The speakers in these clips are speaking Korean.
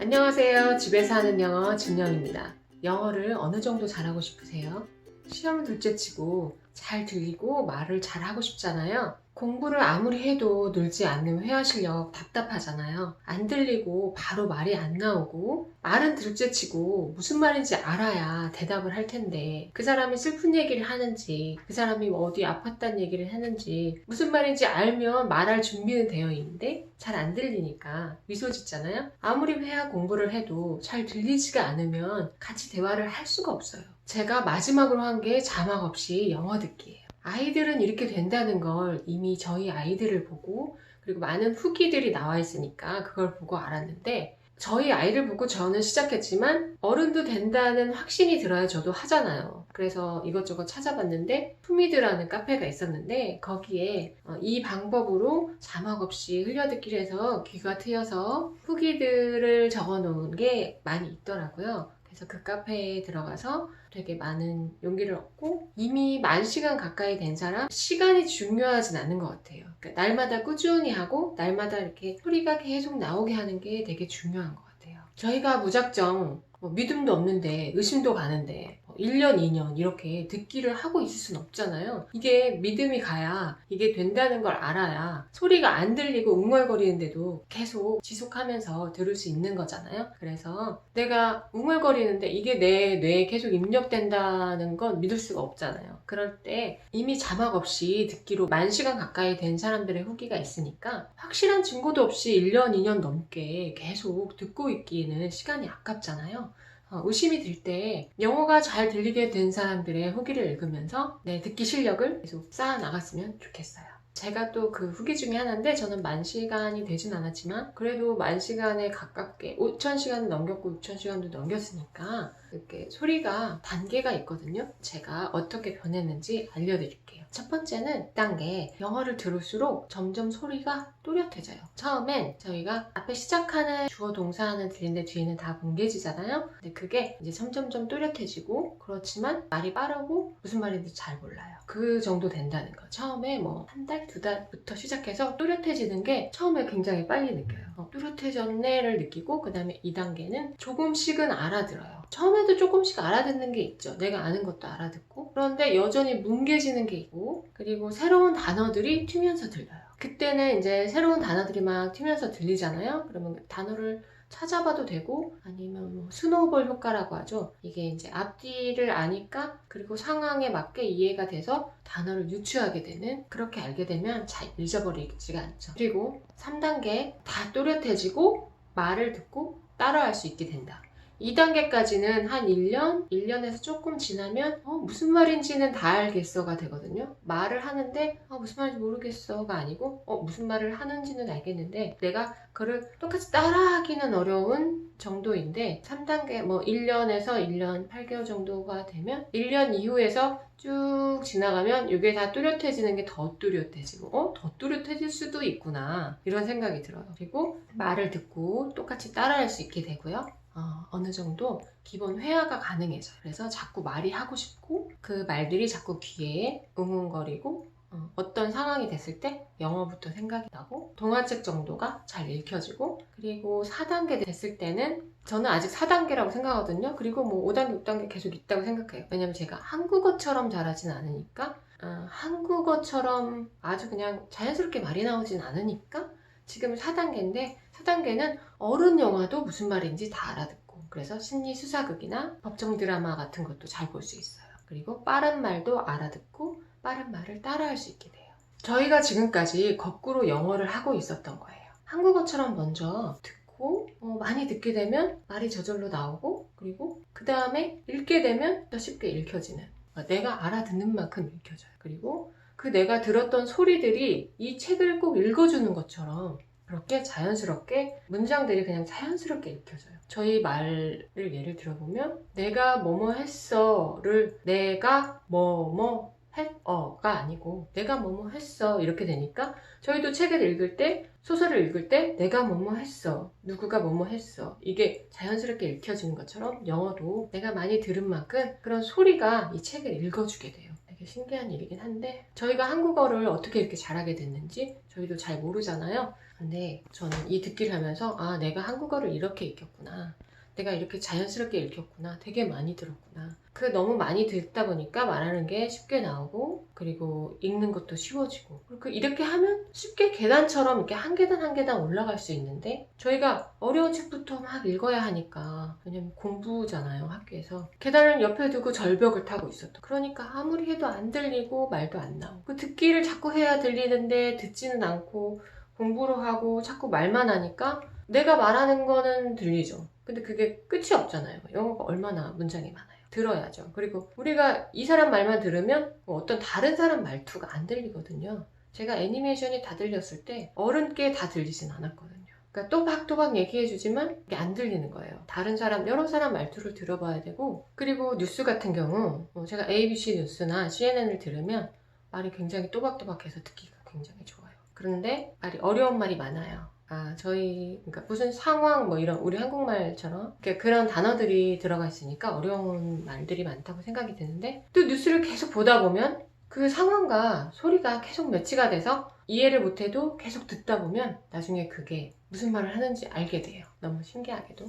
안녕하세요. 집에서 하는 영어 진영입니다. 영어를 어느 정도 잘하고 싶으세요? 시험을 둘째 치고 잘 들리고 말을 잘 하고 싶잖아요. 공부를 아무리 해도 늘지 않는 회화 실력 답답하잖아요. 안 들리고 바로 말이 안 나오고 말은 둘째치고 무슨 말인지 알아야 대답을 할 텐데 그 사람이 슬픈 얘기를 하는지 그 사람이 뭐 어디 아팠다는 얘기를 하는지 무슨 말인지 알면 말할 준비는 되어 있는데 잘 안 들리니까 미소 짓잖아요. 아무리 회화 공부를 해도 잘 들리지가 않으면 같이 대화를 할 수가 없어요. 제가 마지막으로 한 게 자막 없이 영어 듣기예요. 아이들은 이렇게 된다는 걸 이미 저희 아이들을 보고 그리고 많은 후기들이 나와 있으니까 그걸 보고 알았는데 저희 아이를 보고 저는 시작했지만 어른도 된다는 확신이 들어야 저도 하잖아요. 그래서 이것저것 찾아봤는데 투미드라는 카페가 있었는데 거기에 어, 이 방법으로 자막 없이 흘려듣기를 해서 귀가 트여서 후기들을 적어 놓은 게 많이 있더라고요. 그래서 그 카페에 들어가서 되게 많은 용기를 얻고 이미 만 시간 가까이 된 사람 시간이 중요하진 않은 것 같아요. 그러니까 날마다 꾸준히 하고 날마다 이렇게 소리가 계속 나오게 하는 게 되게 중요한 것 같아요. 저희가 무작정 뭐 믿음도 없는데 의심도 가는데 뭐 1년, 2년 이렇게 듣기를 하고 있을 순 없잖아요. 이게 믿음이 가야 이게 된다는 걸 알아야 소리가 안 들리고 웅얼거리는데도 계속 지속하면서 들을 수 있는 거잖아요. 그래서 내가 웅얼거리는데 이게 내 뇌에 계속 입력된다는 건 믿을 수가 없잖아요. 그럴 때 이미 자막 없이 듣기로 만 시간 가까이 된 사람들의 후기가 있으니까 확실한 증거도 없이 1년, 2년 넘게 계속 듣고 있기에는 시간이 아깝잖아요. 어, 의심이 들 때 영어가 잘 들리게 된 사람들의 후기를 읽으면서 내 듣기 실력을 계속 쌓아 나갔으면 좋겠어요. 제가 또 그 후기 중에 하나인데 저는 만 시간이 되진 않았지만 그래도 만 시간에 가깝게 5천 시간을 넘겼고 6천 시간도 넘겼으니까 이렇게 소리가 단계가 있거든요. 제가 어떻게 변했는지 알려드릴게요. 첫 번째는 1단계 영어를 들을수록 점점 소리가 또렷해져요. 처음엔 저희가 앞에 시작하는 주어 동사는 들리는데 뒤에는 다 뭉개지잖아요. 근데 그게 이제 점점점 또렷해지고 그렇지만 말이 빠르고 무슨 말인지 잘 몰라요. 그 정도 된다는 거. 처음에 뭐 한 달, 두 달부터 시작해서 또렷해지는 게 처음에 굉장히 빨리 느껴요. 어, 또렷해졌네를 느끼고 그 다음에 2단계는 조금씩은 알아들어요. 처음에도 조금씩 알아듣는 게 있죠. 내가 아는 것도 알아듣고 그런데 여전히 뭉개지는 게 있고 그리고 새로운 단어들이 튀면서 들려요. 그때는 이제 새로운 단어들이 막 튀면서 들리잖아요. 그러면 그 단어를 찾아봐도 되고 아니면 뭐 스노우볼 효과라고 하죠. 이게 이제 앞뒤를 아니까 그리고 상황에 맞게 이해가 돼서 단어를 유추하게 되는 그렇게 알게 되면 잘 잊어버리지가 않죠. 그리고 3단계 다 또렷해지고 말을 듣고 따라할 수 있게 된다. 2단계까지는 한 1년, 1년에서 조금 지나면 어, 무슨 말인지는 다 알겠어가 되거든요. 말을 하는데 어, 무슨 말인지 모르겠어가 아니고 어, 무슨 말을 하는지는 알겠는데 내가 그를 똑같이 따라하기는 어려운 정도인데 3단계 뭐 1년에서 1년 8개월 정도가 되면 1년 이후에서 쭉 지나가면 이게 다 뚜렷해지는 게 더 뚜렷해지고 어? 더 뚜렷해질 수도 있구나 이런 생각이 들어요. 그리고 말을 듣고 똑같이 따라할 수 있게 되고요. 어, 느 정도 기본 회화가 가능해져요. 그래서 자꾸 말이 하고 싶고 그 말들이 자꾸 귀에 응응거리고 어, 떤 상황이 됐을 때 영어부터 생각이 나고 동화책 정도가 잘 읽혀지고 그리고 4단계 됐을 때는 저는 아직 4단계라고 생각하거든요. 그리고 뭐 5단계, 6단계 계속 있다고 생각해요. 왜냐면 제가 한국어처럼 잘하진 않으니까 어, 한국어처럼 아주 그냥 자연스럽게 말이 나오진 않으니까 지금 4단계인데 4단계는 어른 영화도 무슨 말인지 다 알아듣고 그래서 심리 수사극이나 법정 드라마 같은 것도 잘 볼 수 있어요. 그리고 빠른 말도 알아듣고 빠른 말을 따라할 수 있게 돼요. 저희가 지금까지 거꾸로 영어를 하고 있었던 거예요. 한국어처럼 먼저 듣고 어, 많이 듣게 되면 말이 저절로 나오고 그리고 그 다음에 읽게 되면 더 쉽게 읽혀지는 어, 내가 알아듣는 만큼 읽혀져요. 그리고 그 내가 들었던 소리들이 이 책을 꼭 읽어주는 것처럼 그렇게 자연스럽게 문장들이 그냥 자연스럽게 읽혀져요. 저희 말을 예를 들어보면 내가 뭐뭐 했어를 내가 뭐뭐 했어가 아니고 내가 뭐뭐 했어 이렇게 되니까 저희도 책을 읽을 때 소설을 읽을 때 내가 뭐뭐 했어 누구가 뭐뭐 했어 이게 자연스럽게 읽혀지는 것처럼 영어도 내가 많이 들은 만큼 그런 소리가 이 책을 읽어주게 돼요. 되게 신기한 일이긴 한데 저희가 한국어를 어떻게 이렇게 잘하게 됐는지 저희도 잘 모르잖아요. 근데 저는 이 듣기를 하면서 아 내가 한국어를 이렇게 익혔구나 내가 이렇게 자연스럽게 읽혔구나. 되게 많이 들었구나. 그 너무 많이 듣다 보니까 말하는 게 쉽게 나오고 그리고 읽는 것도 쉬워지고. 그리고 이렇게 하면 쉽게 계단처럼 이렇게 한 계단 한 계단 올라갈 수 있는데 저희가 어려운 책부터 막 읽어야 하니까. 왜냐면 공부잖아요 학교에서. 계단을 옆에 두고 절벽을 타고 있었던 그러니까 아무리 해도 안 들리고 말도 안 나오고. 그 듣기를 자꾸 해야 들리는데 듣지는 않고 공부를 하고 자꾸 말만 하니까 내가 말하는 거는 들리죠. 근데 그게 끝이 없잖아요. 영어가 얼마나 문장이 많아요. 들어야죠. 그리고 우리가 이 사람 말만 들으면 뭐 어떤 다른 사람 말투가 안 들리거든요. 제가 애니메이션이 다 들렸을 때 어른께 다 들리진 않았거든요. 그러니까 또박또박 얘기해주지만 이게 안 들리는 거예요. 다른 사람, 여러 사람 말투를 들어봐야 되고 그리고 뉴스 같은 경우 어, 제가 ABC 뉴스나 CNN을 들으면 말이 굉장히 또박또박해서 듣기가 굉장히 좋아요. 그런데 말이 어려운 말이 많아요. 아, 저희, 그러니까 무슨 상황, 뭐 이런, 우리 한국말처럼, 그런 단어들이 들어가 있으니까 어려운 말들이 많다고 생각이 드는데, 또 뉴스를 계속 보다 보면 그 상황과 소리가 계속 매치가 돼서 이해를 못해도 계속 듣다 보면 나중에 그게 무슨 말을 하는지 알게 돼요. 너무 신기하게도.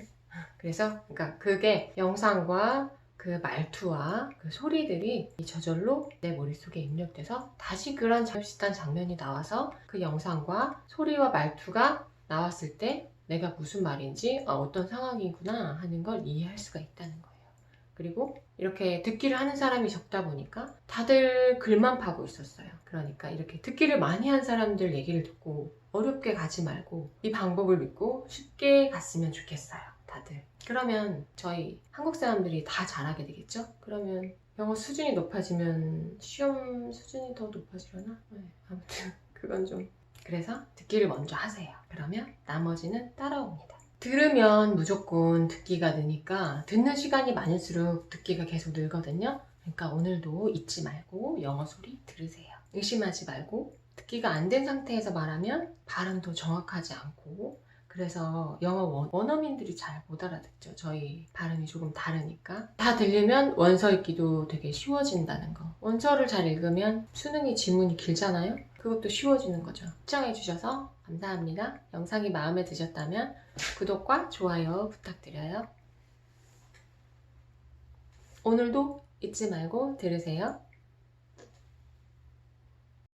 그래서, 그러니까 그게 영상과 그 말투와 그 소리들이 이 저절로 내 머릿속에 입력돼서 다시 그런 비슷한 장면이 나와서 그 영상과 소리와 말투가 나왔을 때 내가 무슨 말인지 아, 어떤 상황이구나 하는 걸 이해할 수가 있다는 거예요. 그리고 이렇게 듣기를 하는 사람이 적다 보니까 다들 글만 파고 있었어요. 그러니까 이렇게 듣기를 많이 한 사람들 얘기를 듣고 어렵게 가지 말고 이 방법을 믿고 쉽게 갔으면 좋겠어요. 다들. 그러면 저희 한국 사람들이 다 잘하게 되겠죠? 그러면 영어 수준이 높아지면 시험 수준이 더 높아지려나? 네, 아무튼 그건 좀 그래서 듣기를 먼저 하세요. 그러면 나머지는 따라옵니다. 들으면 무조건 듣기가 느니까 듣는 시간이 많을수록 듣기가 계속 늘거든요. 그러니까 오늘도 잊지 말고 영어 소리 들으세요. 의심하지 말고 듣기가 안 된 상태에서 말하면 발음도 정확하지 않고 그래서 영어 원, 원어민들이 잘 못 알아듣죠. 저희 발음이 조금 다르니까. 다 들리면 원서 읽기도 되게 쉬워진다는 거. 원서를 잘 읽으면 수능이 지문이 길잖아요. 그것도 쉬워지는 거죠. 시청해주셔서 감사합니다. 영상이 마음에 드셨다면 구독과 좋아요 부탁드려요. 오늘도 잊지 말고 들으세요.